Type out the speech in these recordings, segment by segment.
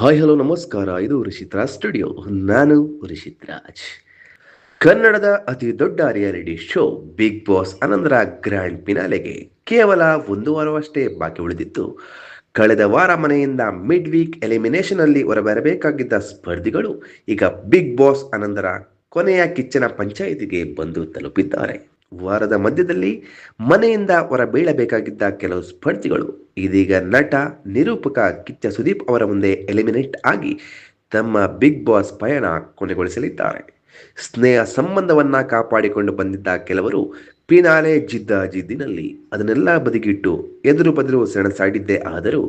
Hi hello ನಮಸ್ಕಾರ. ಇದು Rishith Raj studio. ನಾನು ರಿಷಿತ್ ರಾಜ್ ಕನ್ನಡದ ಅತಿ ದೊಡ್ಡ ರಿಯಾಲಿಟಿ ಶೋ ಬಿಗ್ ಬಾಸ್ ಅನಂತರ ಗ್ರ್ಯಾಂಡ್ ಫಿನಾಲೆಗೆ ಕೇವಲ ಒಂದು ವಾರವಷ್ಟೇ ಬಾಕಿ ಉಳಿದಿತ್ತು. ಕಳೆದ ವಾರ ಮನೆಯಿಂದ ಮಿಡ್ ವೀಕ್ ಎಲಿಮಿನೇಷನ್ ಅಲ್ಲಿ ಹೊರಬರಬೇಕಾಗಿದ್ದ ಸ್ಪರ್ಧಿಗಳು ಈಗ ಬಿಗ್ ಬಾಸ್ ಅನಂತರ ಕೊನೆಯ ಕಿಚ್ಚನ ಪಂಚಾಯಿತಿಗೆ ಬಂದು ತಲುಪಿದ್ದಾರೆ. ವಾರದ ಮಧ್ಯದಲ್ಲಿ ಮನೆಯಿಂದ ಹೊರಬೀಳಬೇಕಾಗಿದ್ದ ಕೆಲವು ಸ್ಪರ್ಧಿಗಳು, ಇದೀಗ ನಟ ನಿರೂಪಕ ಕಿಚ್ಚ ಸುದೀಪ್ ಅವರ ಮುಂದೆ ಎಲಿಮಿನೇಟ್ ಆಗಿ ತಮ್ಮ ಬಿಗ್ ಬಾಸ್ ಪಯಣ ಕೊನೆಗೊಳಿಸಲಿದ್ದಾರೆ. ಸ್ನೇಹ ಸಂಬಂಧವನ್ನ ಕಾಪಾಡಿಕೊಂಡು ಬಂದಿದ್ದ ಕೆಲವರು ಪಿನಾಲೆ ಜಿದ್ದ ಜಿದ್ದಿನಲ್ಲಿ ಅದನ್ನೆಲ್ಲ ಬದಿಗಿಟ್ಟು ಎದುರು ಬದುರು ಸೆಣಸಾಡಿದ್ದೇ ಆದರೂ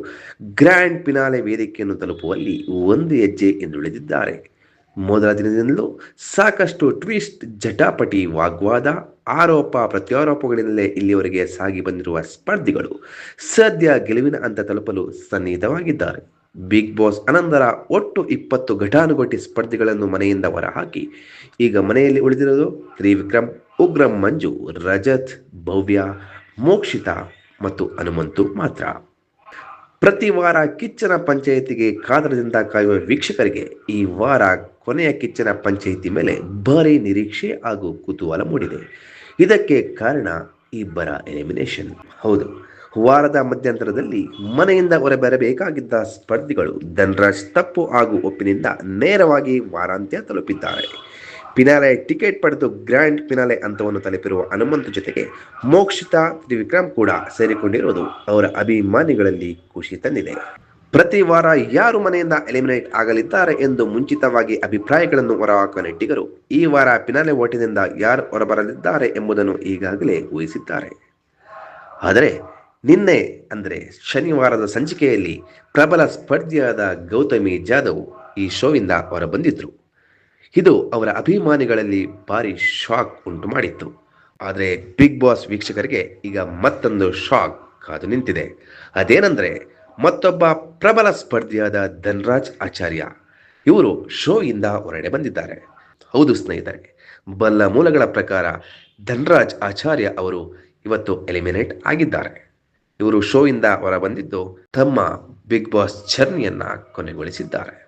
ಗ್ರ್ಯಾಂಡ್ ಪಿನಾಲೆ ವೇದಿಕೆಯನ್ನು ತಲುಪುವಲ್ಲಿ ಒಂದು ಹೆಜ್ಜೆ ಎಂದುಳಿದಿದ್ದಾರೆ ಮೊದಲ ದಿನದಿಂದಲೂ ಸಾಕಷ್ಟು ಟ್ವಿಸ್ಟ್, ಜಟಾಪಟಿ, ವಾಗ್ವಾದ, ಆರೋಪ, ಪ್ರತ್ಯಾರೋಪಗಳಿಂದಲೇ ಇಲ್ಲಿಯವರೆಗೆ ಸಾಗಿ ಬಂದಿರುವ ಸ್ಪರ್ಧಿಗಳು ಸದ್ಯ ಗೆಲುವಿನ ಹಂತ ತಲುಪಲು ಸನ್ನಿಹಿತವಾಗಿದ್ದಾರೆ. ಬಿಗ್ ಬಾಸ್ ಅನಂತರ ಒಟ್ಟು ಇಪ್ಪತ್ತು ಘಟಾನುಘಟಿ ಸ್ಪರ್ಧಿಗಳನ್ನು ಮನೆಯಿಂದ ಹೊರಹಾಕಿ, ಈಗ ಮನೆಯಲ್ಲಿ ಉಳಿದಿರೋದು ತ್ರಿವಿಕ್ರಮ್, ಉಗ್ರಂ, ಮಂಜು, ರಜತ್, ಭವ್ಯ, ಮೋಕ್ಷಿತಾ ಮತ್ತು ಹನುಮಂತು ಮಾತ್ರ. ಪ್ರತಿ ವಾರ ಕಿಚ್ಚನ ಪಂಚಾಯಿತಿಗೆ ಕಾದರದಿಂದ ಕಾಯುವ ವೀಕ್ಷಕರಿಗೆ ಈ ವಾರ ಕೊನೆಯ ಕಿಚ್ಚನ ಪಂಚಾಯಿತಿ ಮೇಲೆ ಭಾರಿ ನಿರೀಕ್ಷೆ ಹಾಗೂ ಕುತೂಹಲ ಮೂಡಿದೆ. ಇದಕ್ಕೆ ಕಾರಣ ಇಬ್ಬರ ಎಲಿಮಿನೇಷನ್ ಹೌದು, ವಾರದ ಮಧ್ಯಂತರದಲ್ಲಿ ಮನೆಯಿಂದ ಹೊರಬರಬೇಕಾಗಿದ್ದ ಸ್ಪರ್ಧಿಗಳು ಧನ್ರಾಜ್ ತಪ್ಪು ಹಾಗೂ ಒಪ್ಪಿನಿಂದ ನೇರವಾಗಿ ವಾರಾಂತ್ಯ ತಲುಪಿದ್ದಾರೆ. ಪಿನಾಲೆ, ಟಿಕೆಟ್ ಪಡೆದು ಗ್ರ್ಯಾಂಡ್ ಪಿನಾಲೆ ಹಂತವನ್ನು ತಲುಪಿರುವ ಹನುಮಂತ ಜೊತೆಗೆ ಮೋಕ್ಷಿತಾ ತ್ರಿವಿಕ್ರಮ್ ಕೂಡ ಸೇರಿಕೊಂಡಿರುವುದು ಅವರ ಅಭಿಮಾನಿಗಳಲ್ಲಿ ಖುಷಿ ತಂದಿದೆ. ಪ್ರತಿ ವಾರ ಯಾರು ಮನೆಯಿಂದ ಎಲಿಮಿನೇಟ್ ಆಗಲಿದ್ದಾರೆ ಎಂದು ಮುಂಚಿತವಾಗಿ ಅಭಿಪ್ರಾಯಗಳನ್ನು ಹೊರಹಾಕುವ ನೆಟ್ಟಿಗರು ಈ ವಾರ ಪಿನಾಲೆ ಓಟಿನಿಂದ ಯಾರು ಹೊರಬರಲಿದ್ದಾರೆ ಎಂಬುದನ್ನು ಈಗಾಗಲೇ ಊಹಿಸಿದ್ದಾರೆ. ಆದರೆ ನಿನ್ನೆ ಅಂದರೆ ಶನಿವಾರದ ಸಂಚಿಕೆಯಲ್ಲಿ ಪ್ರಬಲ ಸ್ಪರ್ಧಿಯಾದ ಗೌತಮಿ ಜಾಧವ್ ಈ ಶೋವಿಂದ ಹೊರಬಂದಿದ್ರು. ಇದು ಅವರ ಅಭಿಮಾನಿಗಳಲ್ಲಿ ಭಾರಿ ಶಾಕ್ ಉಂಟು ಮಾಡಿತ್ತು. ಆದರೆ ಬಿಗ್ ಬಾಸ್ ವೀಕ್ಷಕರಿಗೆ ಈಗ ಮತ್ತೊಂದು ಶಾಕ್ ಕಾದು ನಿಂತಿದೆ. ಅದೇನೆಂದರೆ ಮತ್ತೊಬ್ಬ ಪ್ರಬಲ ಸ್ಪರ್ಧಿಯಾದ ಧನ್ರಾಜ್ ಆಚಾರ್ಯ. ಇವರು ಶೋಯಿಂದ ಹೊರಡೆ ಬಂದಿದ್ದಾರೆ. ಹೌದು ಸ್ನೇಹಿತರೆ, ಬಲ್ಲ ಮೂಲಗಳ ಪ್ರಕಾರ ಧನ್ರಾಜ್ ಆಚಾರ್ಯ ಅವರು ಇವತ್ತು ಎಲಿಮಿನೇಟ್ ಆಗಿದ್ದಾರೆ. ಇವರು ಶೋಯಿಂದ ಹೊರಬಂದಿದ್ದು ತಮ್ಮ ಬಿಗ್ ಬಾಸ್ ಜರ್ನಿಯನ್ನ ಕೊನೆಗೊಳಿಸಿದ್ದಾರೆ.